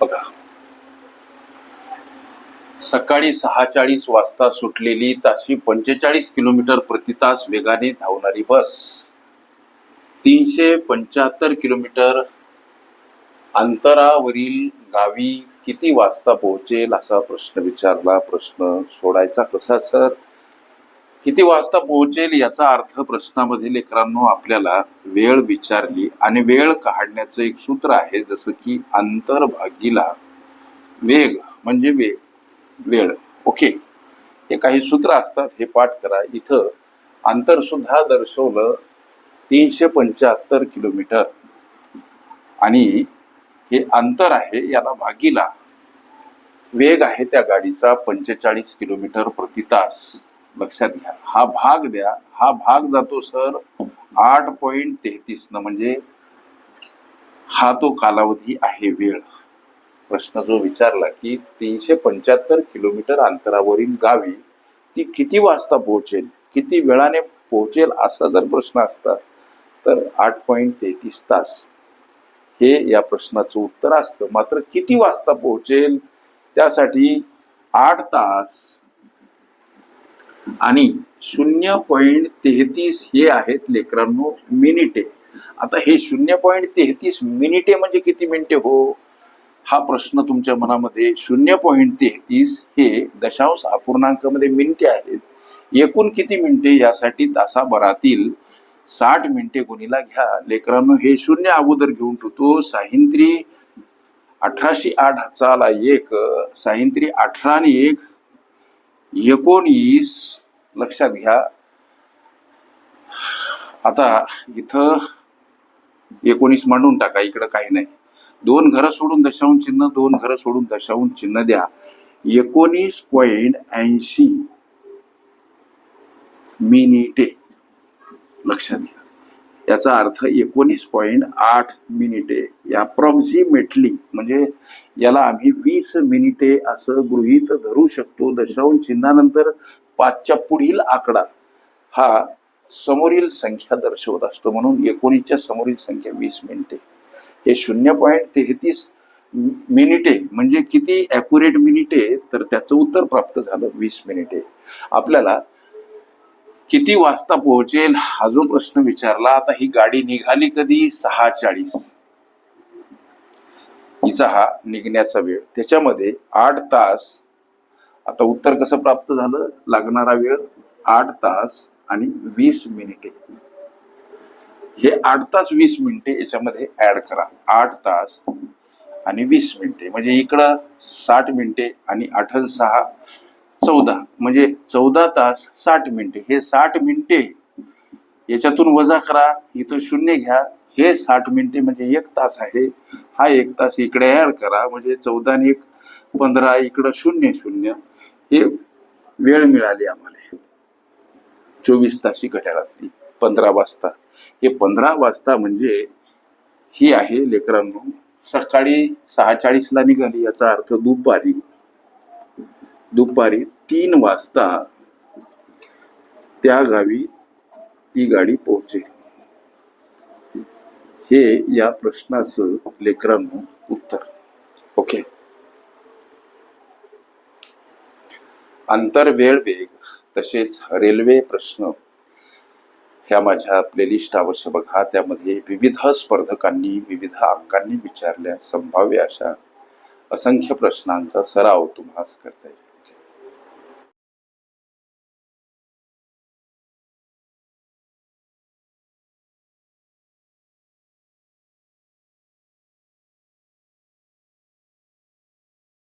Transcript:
बघा. सकाळी सहा चाळीस वाजता सुटलेली ताशी पंचेचाळीस किलोमीटर प्रति तास वेगाने धावणारी बस. तीनशे पंच्याहत्तर किलोमीटर अंतरावरील गावी किती वाजता पोहोचेल असा प्रश्न विचारला. प्रश्न सोडायचा कसा सर? किती वाजता पोहोचेल याचा अर्थ प्रश्नामध्ये लेकरांनो आपल्याला वेळ विचारली आणि वेळ काढण्याचं एक सूत्र आहे जसं की अंतर्भागीला वेग म्हणजे वेग वेळ. ओके? हे काही सूत्र असतात हे पाठ करा. इथं अंतर सुद्धा दर्शवलं तीनशे पंच्याहत्तर किलोमीटर. आणि हे अंतर आहे याला भागीला. वेग आहे त्या गाडीचा पंचेचाळीस किलोमीटर प्रति तास. लक्षात घ्या. हा भाग द्या. हा भाग जातो सर आठ पॉईंट तेहतीस न म्हणजे हा तो कालावधी आहे वेळ. प्रश्न जो विचारला की तीनशे पंच्याहत्तर किलोमीटर अंतरावरील गावी ती किती वाजता पोहोचेल? किती वेळाने पोहोचेल असा जर प्रश्न असता तर आठ पॉईंट तेहतीस तास. हे या प्रश्नाचं उत्तर असतं. मात्र किती वाजता पोहोचेल? त्यासाठी आठ तास आणि शून्य पॉईंट तेहतीस हे आहेत लेकरांनो मिनिटे. आता हे शून्य पॉईंट तेहतीस मिनिटे म्हणजे किती मिनिटे हो? हा प्रश्न तुमच्या मनामध्ये शून्य पॉईंट तेहतीस हे दशांश अपूर्णांकामध्ये मिनिटे आहेत. एकूण किती मिनिटे? यासाठी तासाभरातील साठ मिनिटे गुणीला घ्या. लेकरांनो हे शून्य अगोदर घेऊन ठेवतो. साहिंत्री अठराशे आठ चाला एक साहिंत्री अठरा आणि एक एकोणीस. लक्षात घ्या. आता इथं एकोणीस मांडून टाका इकडं काही नाही. दोन घरं सोडून दशांश चिन्ह दोन घरं सोडून दशांश चिन्ह द्या. एकोणीस पॉइंट ऐंशी. मिनिटे. लक्षात घ्या. याचा अर्थ एकोणीस पॉईंट आठ मिनिटे अप्रॉक्झिमेटली म्हणजे याला आम्ही वीस मिनिटे असं गृहीत धरू शकतो. दशांश चिन्हानंतर पाचच्या पुढील आकडा हा समोरील संख्या दर्शवत असतो. म्हणून एकोणीसच्या समोरील संख्या वीस मिनिटे हे शून्य पॉईंट तेहतीस मिनिटे म्हणजे किती अॅक्युरेट मिनिटे तर त्याचं उत्तर प्राप्त झालं वीस मिनिटे आपल्याला किती वाजता पोहोचेल? हा जो प्रश्न विचारला आता ही गाडी निघाली कधी? सहा चाळीस हिचा हा निघण्याचा वेळ. त्याच्यामध्ये आठ तास आता उत्तर कसं प्राप्त झालं? लागणारा वेळ आठ तास आणि वीस मिनिटे. हे आठ तास वीस मिनिटे याच्यामध्ये ऍड करा. आठ तास आणि वीस मिनिटे. म्हणजे इकडं साठ मिनिटे आणि आठ सहा चौदा म्हणजे चौदा तास साठ मिनिटे. हे साठ मिनिटे याच्यातून वजा करा इथं शून्य घ्या. हे साठ मिनिटे म्हणजे एक तास आहे. हा एक तास इकडे ऍड करा म्हणजे चौदा आणि एक पंधरा इकडं शून्य शून्य. हे वेळ मिळाली आम्हाला. चोवीस तासी घड्याळातली पंधरा वाजता. हे पंधरा वाजता म्हणजे ही आहे लेकरांनो सकाळी सहा चाळीसला निघाली याचा अर्थ दुपारी. दुपारी तीन वाजता त्या गावी ती गाडी पोहोचेल. हे या प्रश्नाचं लेकरांनो उत्तर. ओके. आंतर वेळ वेग तसेच रेल्वे प्रश्न. ह्या माझ्या प्लेलिस्ट अवश्य बघा. त्यामध्ये विविध स्पर्धकांनी विविध अंकांनी विचारल्या संभाव्य अशा असंख्य प्रश्नांचा सराव तुम्हाला करता येईल.